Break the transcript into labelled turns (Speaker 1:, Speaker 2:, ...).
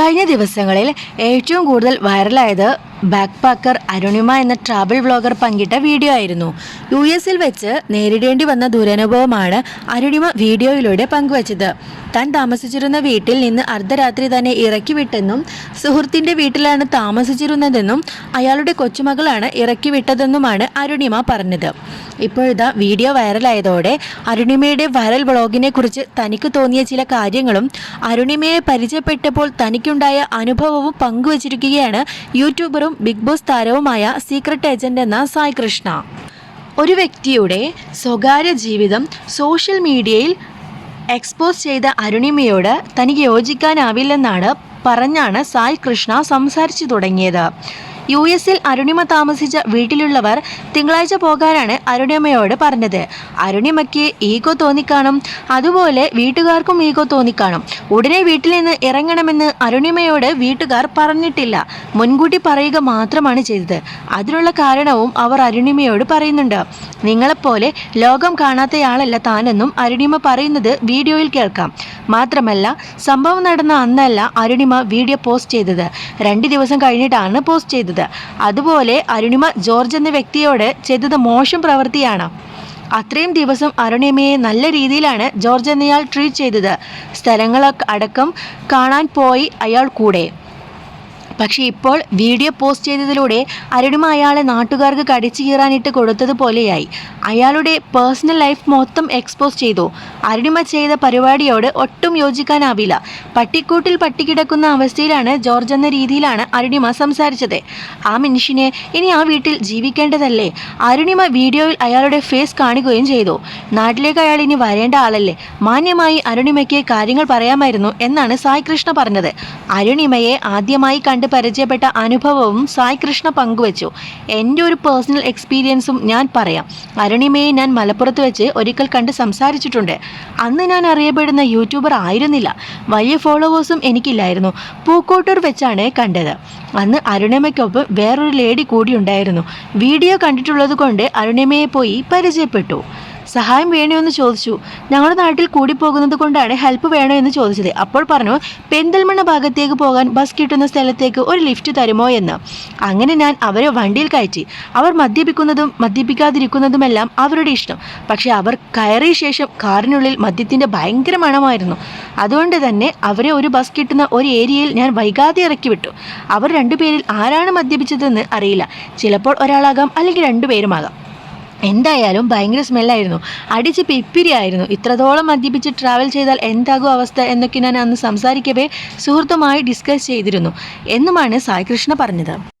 Speaker 1: കഴിഞ്ഞ ദിവസങ്ങളിൽ ഏറ്റവും കൂടുതൽ വൈറലായത് ബാക്ക് പാക്കർ അരുണിമ എന്ന ട്രാവൽ വ്ളോഗർ പങ്കിട്ട വീഡിയോ ആയിരുന്നു. യു എസിൽ വെച്ച് നേരിടേണ്ടി വന്ന ദുരനുഭവമാണ് അരുണിമ വീഡിയോയിലൂടെ പങ്കുവച്ചത്. താൻ താമസിച്ചിരുന്ന വീട്ടിൽ നിന്ന് അർദ്ധരാത്രി തന്നെ ഇറക്കിവിട്ടെന്നും സുഹൃത്തിന്റെ വീട്ടിലാണ് താമസിച്ചിരുന്നതെന്നും അയാളുടെ കൊച്ചുമകളാണ് ഇറക്കിവിട്ടതെന്നുമാണ് അരുണിമ പറഞ്ഞത്. ഇപ്പോഴിതാ വീഡിയോ വൈറലായതോടെ അരുണിമയുടെ വൈറൽ ബ്ലോഗിനെ കുറിച്ച് തനിക്ക് തോന്നിയ ചില കാര്യങ്ങളും അരുണിമയെ പരിചയപ്പെട്ടപ്പോൾ തനിക്കുണ്ടായ അനുഭവവും പങ്കുവച്ചിരിക്കുകയാണ് യൂട്യൂബറും ബിഗ് ബോസ് താരവുമായ സീക്രട്ട് ഏജന്റ് എന്ന സായി കൃഷ്ണ. ഒരു വ്യക്തിയുടെ സ്വകാര്യ ജീവിതം സോഷ്യൽ മീഡിയയിൽ എക്സ്പോസ് ചെയ്ത അരുണിമയോട് തനിക്ക് യോജിക്കാനാവില്ലെന്നാണ് പറഞ്ഞാണ് സായി കൃഷ്ണ സംസാരിച്ചു തുടങ്ങിയത്. യു എസിൽ അരുണിമ താമസിച്ച വീട്ടിലുള്ളവർ തിങ്കളാഴ്ച പോകാനാണ് അരുണിമയോട് പറഞ്ഞത്. അരുണിമയ്ക്ക് ഈഗോ തോന്നിക്കാണും അതുപോലെ വീട്ടുകാർക്കും ഈഗോ തോന്നിക്കാണും. ഉടനെ വീട്ടിൽ നിന്ന് ഇറങ്ങണമെന്ന് അരുണിമയോട് വീട്ടുകാർ പറഞ്ഞിട്ടില്ല. മുൻകൂട്ടി പറയുക മാത്രമാണ് ചെയ്തത്. അതിനുള്ള കാരണവും അവർ അരുണിമയോട് പറയുന്നുണ്ട്. നിങ്ങളെപ്പോലെ ലോകം കാണാത്തയാളല്ല താനെന്നും അരുണിമ പറയുന്നത് വീഡിയോയിൽ കേൾക്കാം. മാത്രമല്ല സംഭവം നടന്ന അന്നല്ല അരുണിമ വീഡിയോ പോസ്റ്റ് ചെയ്തത്. രണ്ട് ദിവസം കഴിഞ്ഞിട്ടാണ് പോസ്റ്റ് ചെയ്തത്. അതുപോലെ അരുണിമ ജോർജ് എന്ന വ്യക്തിയോട് ചെയ്തത് മോശം പ്രവൃത്തിയാണ്. അത്രയും ദിവസം അരുണിമയെ നല്ല രീതിയിലാണ് ജോർജ് എന്നയാൾ ട്രീറ്റ് ചെയ്തത്. സ്ഥലങ്ങളൊക്കെ അടക്കം കാണാൻ പോയി അയാൾ കൂടെ. പക്ഷേ ഇപ്പോൾ വീഡിയോ പോസ്റ്റ് ചെയ്തതിലൂടെ അരുണിമ അയാളെ നാട്ടുകാർക്ക് കടിച്ചു കീറാനിട്ട് കൊടുത്തതുപോലെയായി അയാളുടെ പേഴ്സണൽ ലൈഫ് മൊത്തം എക്സ്പോസ് ചെയ്തു. അരുണിമ ചെയ്ത പരിപാടിയോട് ഒട്ടും യോജിക്കാനാവില്ല. പട്ടിക്കൂട്ടിൽ പട്ടിക്കിടക്കുന്ന അവസ്ഥയിലാണ് ജോർജ് എന്ന രീതിയിലാണ് അരുണിമ സംസാരിച്ചത്. ആ മനുഷ്യനെ ഇനി ആ വീട്ടിൽ ജീവിക്കേണ്ടതല്ലേ? അരുണിമ വീഡിയോയിൽ അയാളുടെ ഫേസ് കാണുകയും ചെയ്തു. നാട്ടിലേക്ക് അയാൾ ഇനി വരേണ്ട ആളല്ലേ? മാന്യമായി അരുണിമയ്ക്ക് കാര്യങ്ങൾ പറയാമായിരുന്നു എന്നാണ് സായി കൃഷ്ണ പറഞ്ഞത്. അരുണിമയെ ആദ്യമായി കണ്ട് പരിചയപ്പെട്ട അനുഭവവും സായി കൃഷ്ണ പങ്കുവച്ചു. എന്റെ ഒരു പേഴ്സണൽ എക്സ്പീരിയൻസും ഞാൻ പറയാം. അരുണിമയെ ഞാൻ മലപ്പുറത്ത് വെച്ച് ഒരിക്കൽ കണ്ട് സംസാരിച്ചിട്ടുണ്ട്. അന്ന് ഞാൻ അറിയപ്പെടുന്ന യൂട്യൂബർ ആയിരുന്നില്ല. വലിയ ഫോളോവേഴ്സും എനിക്കില്ലായിരുന്നു. പൂക്കോട്ടൂർ വെച്ചാണ് കണ്ടത്. അന്ന് അരുണിമയ്ക്കൊപ്പം വേറൊരു ലേഡി കൂടിയുണ്ടായിരുന്നു വീഡിയോ കണ്ടിട്ടുള്ളത് കൊണ്ട് അരുണിമയെ പോയി പരിചയപ്പെട്ടു. സഹായം വേണോ എന്ന് ചോദിച്ചു. ഞങ്ങളുടെ നാട്ടിൽ കൂടി പോകുന്നത് കൊണ്ടാണ് ഹെൽപ്പ് വേണോ എന്ന് ചോദിച്ചത്. അപ്പോൾ പറഞ്ഞു പെന്തൽമണ്ണ ഭാഗത്തേക്ക് പോകാൻ ബസ് കിട്ടുന്ന സ്ഥലത്തേക്ക് ഒരു ലിഫ്റ്റ് തരുമോ എന്ന്. അങ്ങനെ ഞാൻ അവരെ വണ്ടിയിൽ കയറ്റി. അവർ മദ്യപിക്കുന്നതും മദ്യപിക്കാതിരിക്കുന്നതുമെല്ലാം അവരുടെ ഇഷ്ടം. പക്ഷേ അവർ കയറിയ ശേഷം കാറിനുള്ളിൽ മദ്യത്തിന്റെ ഭയങ്കര മണമായിരുന്നു. അതുകൊണ്ട് തന്നെ അവരെ ഒരു ബസ് കിട്ടുന്ന ഒരു ഏരിയയിൽ ഞാൻ വൈകാതെ ഇറക്കി വിട്ടു. അവർ രണ്ടുപേരിൽ ആരാണ് മദ്യപിച്ചതെന്ന് അറിയില്ല. ചിലപ്പോൾ ഒരാളാകാം അല്ലെങ്കിൽ രണ്ടുപേരുമാകാം. എന്തായാലും ഭയങ്കര സ്മെല്ലായിരുന്നു. അടിച്ച് പിപ്പിരിയായിരുന്നു ഇത്രത്തോളം മദ്യപിച്ച് ട്രാവൽ ചെയ്താൽ എന്താകും അവസ്ഥ എന്നൊക്കെ ഞാൻ അന്ന് സംസാരിക്കവേ സുഹൃത്തുമായി ഡിസ്കസ് ചെയ്തിരുന്നു. എന്നുമാണ് സായികൃഷ്ണ പറഞ്ഞത്.